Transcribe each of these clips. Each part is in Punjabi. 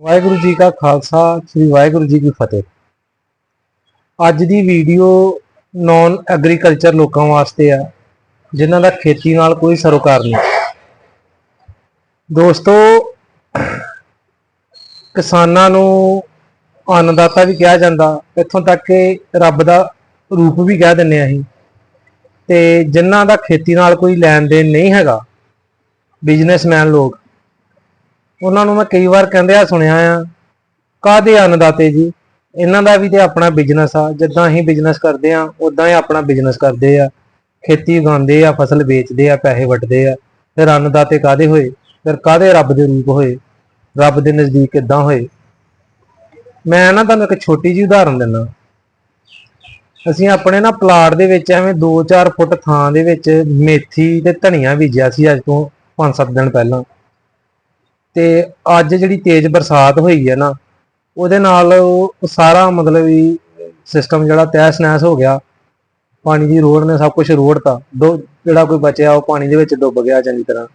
ਵਾਹਿਗੁਰੂ ਜੀ ਕਾ ਖਾਲਸਾ, ਸ੍ਰੀ ਵਾਹਿਗੁਰੂ ਜੀ ਕੀ ਫਤਿਹ। ਅੱਜ ਦੀ ਵੀਡੀਓ ਨੌਨ ਐਗਰੀਕਲਚਰ ਲੋਕਾਂ ਵਾਸਤੇ ਆ, ਜਿਨ੍ਹਾਂ ਦਾ ਖੇਤੀ ਨਾਲ ਕੋਈ ਸਰੋਕਾਰ ਨਹੀਂ। ਦੋਸਤੋ, ਕਿਸਾਨਾਂ ਨੂੰ ਅੰਨਦਾਤਾ ਵੀ ਕਿਹਾ ਜਾਂਦਾ, ਇੱਥੋਂ ਤੱਕ ਕਿ ਰੱਬ ਦਾ ਰੂਪ ਵੀ ਕਹਿ ਦਿੰਨੇ ਆ ਅਸੀਂ। ਤੇ ਜਿਨ੍ਹਾਂ ਦਾ ਖੇਤੀ ਨਾਲ ਕੋਈ ਲੈਣ ਦੇਣ ਨਹੀਂ ਹੈਗਾ ਬਿਜ਼ਨਸਮੈਨ ਲੋਕ ਉਹਨਾਂ ਨੂੰ ਮੈਂ ਕਈ ਵਾਰ ਕਹਿੰਦੇ ਆ ਸੁਣਿਆ ਆ। ਕਾਦੇ ਅੰਨਦਾਤੇ ਜੀ? ਇਹਨਾਂ ਦਾ ਵੀ ਤੇ ਆਪਣਾ ਬਿਜ਼ਨਸ ਆ। ਜਿੱਦਾਂ ਅਸੀਂ ਬਿਜ਼ਨਸ ਕਰਦੇ ਆ ਉਦਾਂ ਹੀ ਆਪਣਾ ਬਿਜ਼ਨਸ ਕਰਦੇ ਆ। ਖੇਤੀ ਉਗਾਉਂਦੇ ਆ, ਫਸਲ ਵੇਚਦੇ ਆ, ਪੈਸੇ ਵਟਦੇ ਆ। ਫਿਰ ਅੰਨਦਾਤੇ ਕਾਦੇ ਹੋਏ? ਫਿਰ ਕਾਦੇ ਰੱਬ ਦੇ ਰੂਪ ਹੋਏ? ਰੱਬ ਦੇ ਨਜ਼ਦੀਕ ਕਿੱਦਾਂ ਹੋਏ? ਮੈਂ ਨਾ ਤੁਹਾਨੂੰ ਇੱਕ ਛੋਟੀ ਜਿਹੀ ਉਦਾਹਰਨ ਦਿੰਦਾ ਅਸੀਂ ਆਪਣੇ ਨਾ ਪਲਾਟ ਦੇ ਵਿੱਚ ਐਵੇਂ 2-4 ਫੁੱਟ ਥਾਂ ਦੇ ਵਿੱਚ ਮੇਥੀ ਤੇ ਧਨੀਆ ਬੀਜਿਆ ਸੀ ਅੱਜ ਤੋਂ 5-7 ਦਿਨ ਪਹਿਲਾਂ। ਤੇ ਅੱਜ ਜਿਹੜੀ ਤੇਜ਼ ਬਰਸਾਤ ਹੋਈ ਹੈ ਨਾ, ਉਹਦੇ ਨਾਲ ਉਹ ਸਾਰਾ ਮਤਲਬ ਵੀ ਸਿਸਟਮ ਜਿਹੜਾ ਤਹਿਸ ਨਹਿਸ ਹੋ ਗਿਆ। ਪਾਣੀ ਦੀ ਰੋੜ ਨੇ ਸਭ ਕੁਝ ਰੋੜਤਾ ਦੋ ਜਿਹੜਾ ਕੋਈ ਬਚਿਆ ਉਹ ਪਾਣੀ ਦੇ ਵਿੱਚ ਡੁੱਬ ਗਿਆ ਚੰਗੀ ਤਰ੍ਹਾਂ।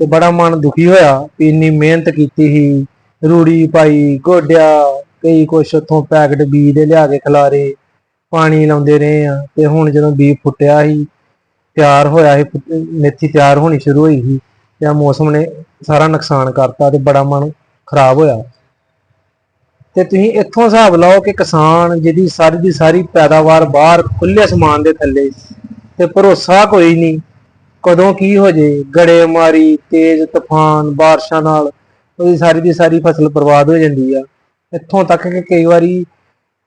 ਤੇ ਬੜਾ ਮਨ ਦੁਖੀ ਹੋਇਆ ਵੀ ਇੰਨੀ ਮਿਹਨਤ ਕੀਤੀ ਸੀ। ਰੂੜੀ ਪਾਈ, ਗੋਡਿਆ, ਕਈ ਕੁਛ ਉੱਥੋਂ ਪੈਕਟ ਬੀਜ ਦੇ ਲਿਆ ਕੇ ਖਿਲਾਰੇ, ਪਾਣੀ ਲਾਉਂਦੇ ਰਹੇ ਆ। ਤੇ ਹੁਣ ਜਦੋਂ ਬੀਜ ਫੁੱਟਿਆ ਸੀ, ਤਿਆਰ ਹੋਇਆ ਸੀ, ਮੇਥੀ ਤਿਆਰ ਹੋਣੀ ਸ਼ੁਰੂ ਹੋਈ ਸੀ। ਜਾਂ ਮੌਸਮ ਨੇ ਸਾਰਾ ਨੁਕਸਾਨ ਕਰਤਾ ਤੇ ਬੜਾ ਮਨ ਖਰਾਬ ਹੋਇਆ। ਤੇ ਤੁਸੀਂ ਇੱਥੋਂ ਹਿਸਾਬ ਲਾਓ ਕਿ ਕਿਸਾਨ ਜਿਹਦੀ ਸਾਰੀ ਦੀ ਸਾਰੀ ਪੈਦਾਵਾਰ ਬਾਹਰ ਖੁੱਲੇ ਅਸਮਾਨ ਦੇ ਥੱਲੇ ਤੇ ਭਰੋਸਾ ਕੋਈ ਨਹੀਂ ਕਦੋਂ ਕੀ ਹੋ ਜੇ ਗੜੇ ਮਾਰੀ ਤੇਜ਼ ਤੂਫਾਨ, ਬਾਰਿਸ਼ਾਂ ਨਾਲ ਉਹਦੀ ਸਾਰੀ ਦੀ ਸਾਰੀ ਫਸਲ ਬਰਬਾਦ ਹੋ ਜਾਂਦੀ ਆ। ਇੱਥੋਂ ਤੱਕ ਕਿ ਕਈ ਵਾਰੀ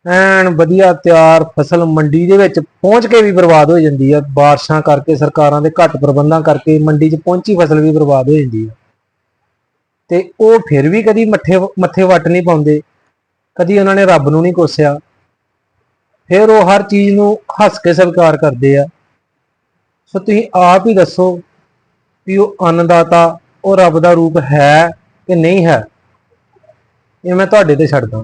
ਐਨ ਵਧੀਆ ਤਿਆਰ ਫਸਲ ਮੰਡੀ ਦੇ ਵਿੱਚ ਪਹੁੰਚ ਕੇ ਵੀ ਬਰਬਾਦ ਹੋ ਜਾਂਦੀ ਆ। ਬਾਰਿਸ਼ਾਂ ਕਰਕੇ, ਸਰਕਾਰਾਂ ਦੇ ਘੱਟ ਪ੍ਰਬੰਧਾਂ ਕਰਕੇ ਮੰਡੀ 'ਚ ਪਹੁੰਚੀ ਫਸਲ ਵੀ ਬਰਬਾਦ ਹੋ ਜਾਂਦੀ ਆ। ਤੇ ਉਹ ਫਿਰ ਵੀ ਕਦੀ ਮੱਥੇ ਮੱਥੇ ਵੱਟ ਨਹੀਂ ਪਾਉਂਦੇ। ਕਦੀ ਉਹਨਾਂ ਨੇ ਰੱਬ ਨੂੰ ਨਹੀਂ ਕੋਸਿਆ। ਫਿਰ ਉਹ ਹਰ ਚੀਜ਼ ਨੂੰ ਹੱਸ ਕੇ ਸਵੀਕਾਰ ਕਰਦੇ ਆ। ਸੋ ਤੁਸੀਂ ਆਪ ਹੀ ਦੱਸੋ ਵੀ ਉਹ ਅੰਨਦਾਤਾ, ਉਹ ਰੱਬ ਦਾ ਰੂਪ ਹੈ ਕਿ ਨਹੀਂ ਹੈ? ਇਹ ਮੈਂ ਤੁਹਾਡੇ ਤੇ ਛੱਡਦਾ।